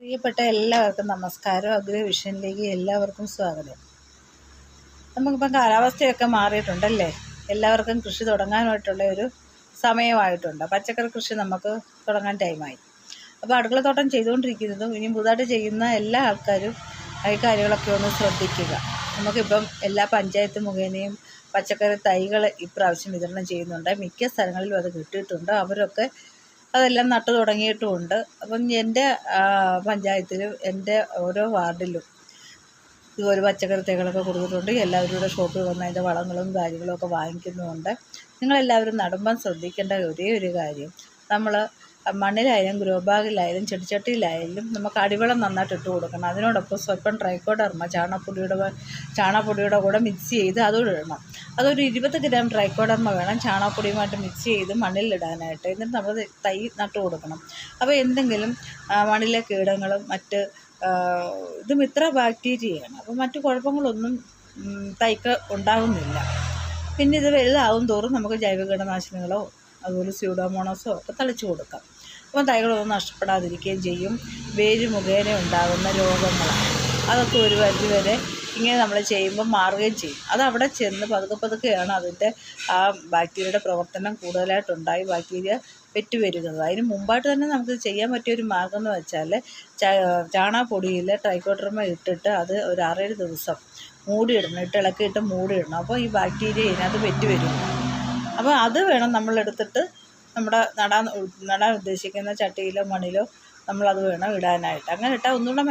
പ്രിയപ്പെട്ട എല്ലാവർക്കും നമസ്കാരം. അഗ്രേ വിഷനിലേക്ക് എല്ലാവർക്കും സ്വാഗതം. നമുക്കിപ്പം കാലാവസ്ഥയൊക്കെ മാറിയിട്ടുണ്ടല്ലേ? എല്ലാവർക്കും കൃഷി തുടങ്ങാനായിട്ടുള്ള ഒരു സമയമായിട്ടുണ്ട്. പച്ചക്കറി കൃഷി നമുക്ക് തുടങ്ങാൻ ടൈമായി. അപ്പോൾ അടുക്കളത്തോട്ടം ചെയ്തുകൊണ്ടിരിക്കുന്നതും ഇനി പുതുതായിട്ട് ചെയ്യുന്ന എല്ലാ ആൾക്കാരും ഈ കാര്യങ്ങളൊക്കെ ഒന്ന് ശ്രദ്ധിക്കുക. നമുക്കിപ്പം എല്ലാ പഞ്ചായത്ത് മുഖേനയും പച്ചക്കറി തൈകൾ ഇപ്രാവശ്യം വിതരണം ചെയ്യുന്നുണ്ട്. മിക്ക സ്ഥലങ്ങളിലും അത് കിട്ടിയിട്ടുണ്ട്. അവരൊക്കെ അതെല്ലാം നട്ടു തുടങ്ങിയിട്ടുമുണ്ട്. അപ്പം എന്റെ പഞ്ചായത്തിലും എന്റെ ഓരോ വാർഡിലും ഇതുപോലെ പച്ചക്കറി തൈകളൊക്കെ കൊടുത്തിട്ടുണ്ട്. എല്ലാവരും കൂടെ ഷോപ്പിൽ വന്ന് അതിന്റെ വളങ്ങളും കാര്യങ്ങളും ഒക്കെ വാങ്ങിക്കുന്നുമുണ്ട്. നിങ്ങളെല്ലാവരും നടുമ്പം ശ്രദ്ധിക്കേണ്ട ഒരേ ഒരു കാര്യം നമ്മൾ മണ്ണിലായാലും ഗ്രോ ബാഗിലായാലും ചെടിച്ചട്ടിയിലായാലും നമുക്ക് അടിവളം നന്നായിട്ട് ഇട്ട് കൊടുക്കണം. അതിനോടൊപ്പം സ്വല്പം ട്രൈക്കോഡർമ ചാണപ്പൊടിയുടെ ചാണകപ്പൊടിയുടെ കൂടെ മിക്സ് ചെയ്ത് അതുകൂടെ ഇടണം. അതൊരു ഇരുപത് ഗ്രാം ട്രൈക്കോഡർമ വേണം ചാണകപ്പൊടിയുമായിട്ട് മിക്സ് ചെയ്ത് മണ്ണിലിടാനായിട്ട് എന്നിട്ട് നമ്മൾ തൈ നട്ട് കൊടുക്കണം. അപ്പോൾ എന്തെങ്കിലും മണ്ണിലെ കീടങ്ങളും മറ്റ് ഇതും ഇത് മിത്ര ബാക്ടീരിയയാണ്. അപ്പോൾ മറ്റു കുഴപ്പങ്ങളൊന്നും തൈക്ക് ഉണ്ടാകുന്നില്ല പിന്നെ ഇത് വലുതാവും തോറും നമുക്ക് ജൈവ കീടനാശിനികളോ അതുപോലെ സ്യൂഡോമോണോസോ ഒക്കെ തളിച്ചു കൊടുക്കാം. അപ്പം തൈകളൊന്നും നഷ്ടപ്പെടാതിരിക്കുകയും ചെയ്യും. വേര് മുഖേന ഉണ്ടാകുന്ന രോഗങ്ങളാണ്. അതൊക്കെ ഒരു പരിധി വരെ ഇങ്ങനെ നമ്മൾ ചെയ്യുമ്പോൾ മാറുകയും ചെയ്യും. അത് അവിടെ ചെന്ന് പതുക്കെ പതുക്കെയാണ് അതിന്റെ ആ ബാക്ടീരിയയുടെ പ്രവർത്തനം കൂടുതലായിട്ടുണ്ടായി. ബാക്ടീരിയ പെറ്റുവരുന്നത്. അതിന് മുമ്പായിട്ട് തന്നെ നമുക്ക് ചെയ്യാൻ പറ്റിയ ഒരു മാർഗം എന്ന് വെച്ചാൽ ചാണാപ്പൊടിയിൽ ട്രൈക്കോട്ടർമ ഇട്ടിട്ട് അത് ഒരു ആറേഴ് ദിവസം മൂടിയിടണം. ഇട്ട് ഇളക്കിയിട്ട് മൂടിയിടണം. അപ്പോൾ ഈ ബാക്ടീരിയ ഇതിനകത്ത് പെറ്റു അപ്പോൾ അത് വേണം നമ്മൾ എടുത്തിട്ട് നമ്മുടെ നടാൻ നടാൻ ഉദ്ദേശിക്കുന്ന ചട്ടിയിലോ മണ്ണിലോ നമ്മളത് വേണം ഇടാനായിട്ട്. അങ്ങനെ ഇട്ടാൽ ഒന്നുകൂടെ